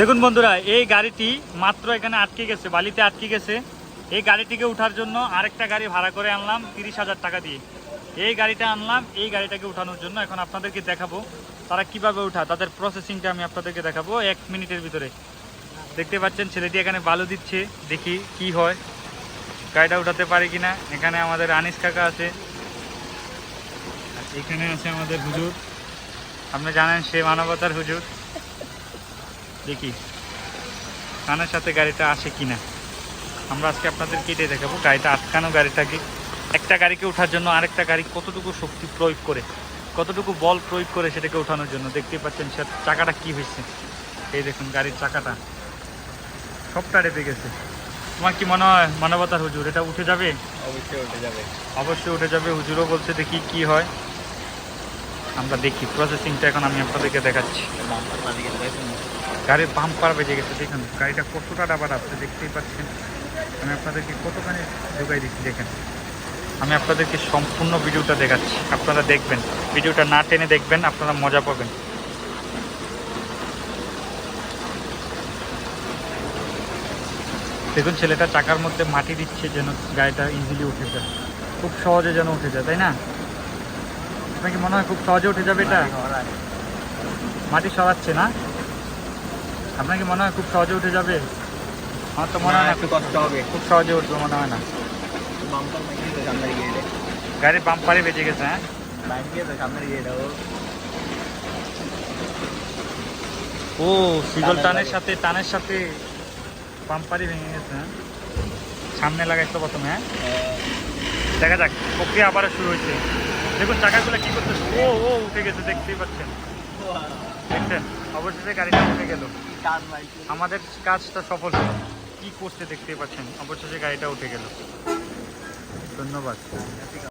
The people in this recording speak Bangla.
দেখুন বন্ধুরা, এই গাড়িটি মাত্র এখানে আটকে গেছে, বালিতে আটকে গেছে। এই গাড়িটিকে উঠার জন্য আরেকটা গাড়ি ভাড়া করে আনলাম তিরিশ হাজার টাকা দিয়ে। এই গাড়িটা আনলাম, এই গাড়িটাকে উঠানোর জন্য এখন আপনাদেরকে দেখাবো তারা কীভাবে উঠা তাদের প্রসেসিংটা আমি আপনাদেরকে দেখাবো এক মিনিটের ভিতরে। দেখতে পাচ্ছেন, ছেলেটি এখানে বালু দিচ্ছে, দেখি কি হয়। গাড়িটা উঠাতে পারে কিনা, এখানে আমাদের আনিস কাকা আছে। এখানে আছে আমাদের হুজুর। আপনি জানেন সে মানবতার হুজুর। দেখি। কানের সাথে গাড়িটা আসে কি না আমরা আজকে আপনাদের কেটে দেখাবো গাড়িটা আটকানো গাড়িটাকে। একটা গাড়িকে ওঠার জন্য আরেকটা গাড়ি কতটুকু শক্তি প্রয়োগ করে কতটুকু বল প্রয়োগ করে সেটাকে ওঠানোর জন্য। দেখতে পাচ্ছেন সে চাকাটা কি হয়েছে? এই দেখুন গাড়ির চাকাটা। সবটা রেপে গেছে। তোমার কি মনে হয় মানবতার হুজুর এটা উঠে যাবে? অবশ্যই উঠে যাবে। অবশ্যই উঠে যাবে। হুজুরও বলছে দেখি কি হয়। আমরা দেখি প্রসেসিংটা এখন আমি আপনাদেরকে দেখাচ্ছি। গাড়ির বাম্পার বেজে গেছে, দেখুন, গাড়িটা কতটা ডাবার আপনি দেখতেই পাচ্ছেন। আমি আপনাদেরকে কতখানি ঢুকাই দিচ্ছি, দেখেন। আমি আপনাদেরকে সম্পূর্ণ ভিডিওটা দেখাচ্ছি, আপনারা দেখবেন। ভিডিওটা না টেনে দেখবেন, আপনারা মজা পাবেন। দেখুন, ছেলেটা চাকার মধ্যে মাটি দিচ্ছে যেন গাড়িটা ইজিলি উঠে যায়। খুব সহজে যেন উঠে যায়, তাই না? আপনাকে মনে হয় খুব সহজে উঠে যাবে এটা? মাটি সরাচ্ছে না? আপনাকে মনে হয় খুব সহজে উঠে যাবে? আমার তো মনে হয় না একটু কষ্ট হবে। খুব সহজে উঠবে মনে হয় না। গাড়ির বাম্পারে বেজে গেছে হ্যাঁ? ও। সিগল টানের সাথে টানের সাথে বাম্পারই ভেঙে গেছে হ্যাঁ? সামনে লাগাইতো প্রথমে হ্যাঁ? দেখা যাক প্রক্রিয়া আবার শুরু হয়েছে। দেখুন, চাকাগুলো কি করতেছে ও ও, উঠে গেছে, দেখতেই পাচ্ছেন। দেখছেন, অবশেষে গাড়িটা উঠে গেল। আমাদের কাজটা সফল হলো। কি করছে দেখতেই পাচ্ছেন, অবশেষে গাড়িটা উঠে গেল। ধন্যবাদ।